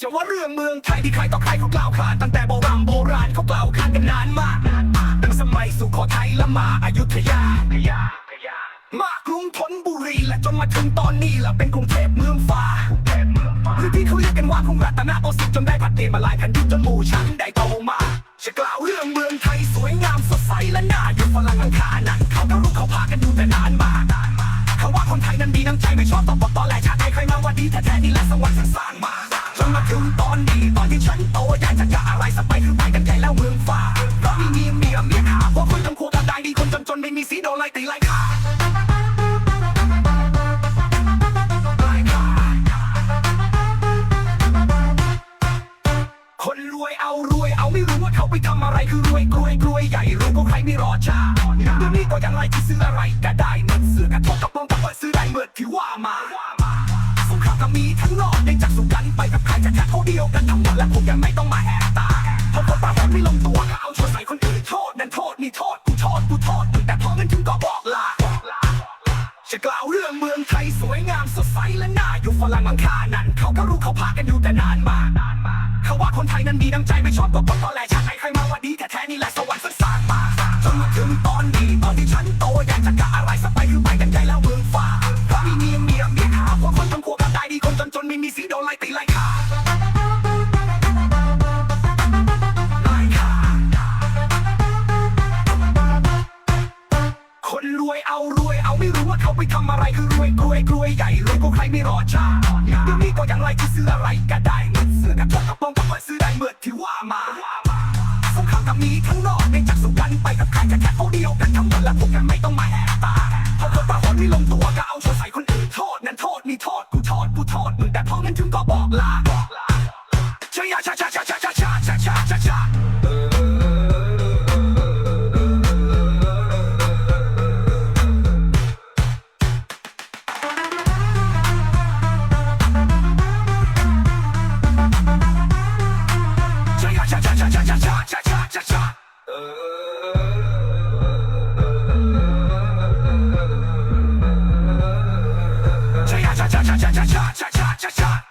จะว่าเรื่องเมืองไทยที่ใครต่อใครเขากล่าวขานตั้งแต่โบราณโบราณเขากล่าวขานกันนานมากตั้งสมัยสุโขทัยและมาอยุธยา มากรุงธนบุรีและจนมาถึงตอนนี้ละเป็นกรุงเทพเมืองฟ้าหรือที่เขาเรียกกันว่ากรุงรัตนโกสินทร์จนได้ผัดเปลี่ยนมาหลายแผ่นดินจนหมู่ฉันได้โตมาจะกล่าวเรื่องเมืองไทยสวยงามสดใสและน่าอยู่ฝรั่งอังคารนั้นเขาก็รู้เขาพากันดูแต่นานมากเขาว่าคนไทยนั้นดีน้ำใจไม่ชอบตบปต นี่และสวรรค์สร้างมาจนมาถึงตอนนี้ตอนที่ฉันโตอยากจะกะอะไรสไปคือไปกันใหญ่แล้วเมืองฟ้าเพราะมีเมียเมียเมียขาพวกคนทำครัวกันได้ดีคนจนๆไม่มีสีโดนไล่ตีไล่ขาคนรวยเอารวยเอาไม่รู้ว่าเขาไปทำอะไรคือรวยกรวยกรวยใหญ่รวยก็ใครไม่รอช้าเดี๋ยวนี้ก็ยังไรที่ซื้ออะไรก็ได้เหมือนเสือกระทบกระโปรงกระเปิดซื้อได้เหมือนที่ว่ามา ก็มีทั้งนอกได้จากสุกันไปกับใครจะแค่เขาเดียวกันทั้งหมดและผมยังไม่ต้องมาแหกตาเพราะคนปากไม่ลงตัวก็เอาชนใส่คนอื่นโทษนั่นโทษนี่โทษกูโทษกูโทษมึงแต่พอเงินถึงก็บอกลาจะกล่าวเรื่องเมืองไทยสวยงามสดใสและน่าอยู่ฝรั่งมังค่านั้น เขาก็รู้เขาพากันอยู่แต่นานมาเขาว่าคนไทยนั้นมีน้ำใจไม่ชอบตบปตอแหล ตีไล่ขาไล่ขาคนรวยเอารวยเอาไม่รู้ว่าเขาไปทำอะไรคือรวยรวยรวยใหญ่รวยก็ใครไม่รอช้าเดี๋ยวนี้ก็ยังไรที่ซื้ออะไรก็ได้เงินเสื้อกระทบกระโปรงกระเปิดซื้อได้เมื่อที่ว่ามาสงครามก็มีทั้งนอกในจากสุกันไปกับใครจะแค่เขาเดียวกันทั้งหมดและพวกกันไม่ต้องมาแหกตาเพราะคนปากคนไม่ลงตัวก็เอา cha cha cha cha cha cha cha cha cha cha cha